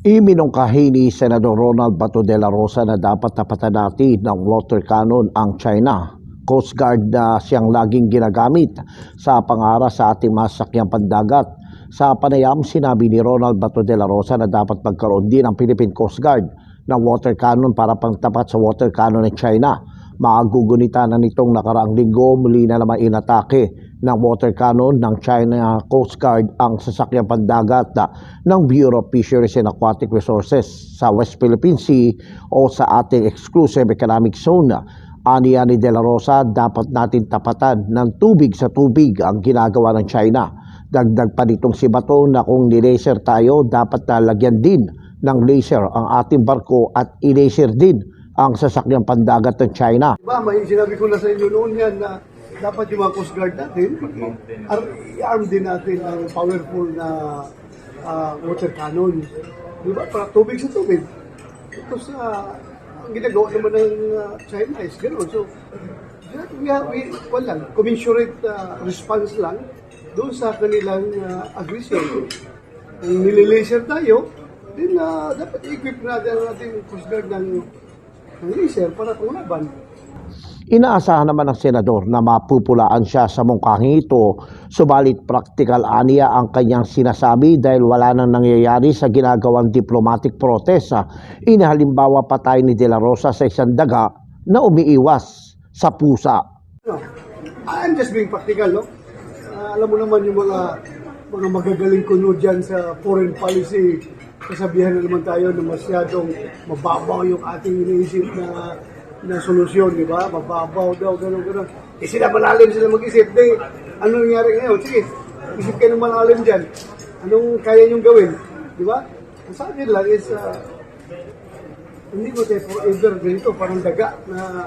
Iminungkahi ni Senador Ronald Bato de la Rosa na dapat tapatan natin ng water cannon ang China. Coast Guard na siyang laging ginagamit sa pangara sa ating masakyang pandagat. Sa panayam, sinabi ni Ronald Bato de la Rosa na dapat magkaroon din ang Philippine Coast Guard ng water cannon para pangtapat sa water cannon ng China. Maagugunita na nitong nakaraang linggo muli na naman inatake ng water cannon ng China Coast Guard ang sasakyang pandagat ng Bureau of Fisheries and Aquatic Resources sa West Philippine Sea o sa ating exclusive economic zone. Aniya ni De La Rosa, dapat natin tapatan ng tubig sa tubig ang ginagawa ng China. Dagdag pa nitong si Bato na kung nilaser tayo, dapat na lagyan din ng laser ang ating barko at i-laser din ang sasakyang pandagat ng China. Diba, may sinabi ko na sa inyo noon yan na dapat yung mga Coast Guard natin, ar- i-arm din natin ang powerful na ah, water cannon. Diba, para tubig sa tubig. Ito sa, ang ginagawa naman ng ah, China is gano'n. So, we have, we, well lang, commensurate ah, response lang doon sa kanilang ah, aggression. Kung nililaser tayo, din na dapat i-equip natin ang ating Coast Guard ng, ng laser para panglaban. Inaasahan naman ng senador na mapupulaan siya sa mungkahing ito, subalit praktikal aniya ang kanyang sinasabi dahil wala nang nangyayari sa ginagawang diplomatic protest. ah. Inahalimbawa patay ni De La Rosa sa isang daga na umiiwas sa pusa. No. I'm just being practical, no? Ah, alam mo naman yung mga mga magagaling kuno dyan sa foreign policy. Kasabihan na naman tayo na masyadong mababaw yung ating iniisip na na solusyon, di ba? Mababaw daw, gano'n, gano'n. Eh sila malalim sila mag-isip. Di, ano nangyari ngayon? Sige, isip kayo ng malalim dyan. Anong kaya niyong gawin? Di ba? Ang sa akin lang is, ah, hindi ko tayo forever ganito, parang daga na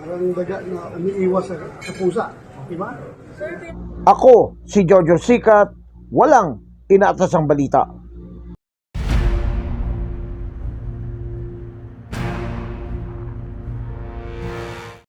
parang daga na umiiwas sa, sa pusa. Di ba? Ako, si Jojo Sikat, walang inaatasang balita.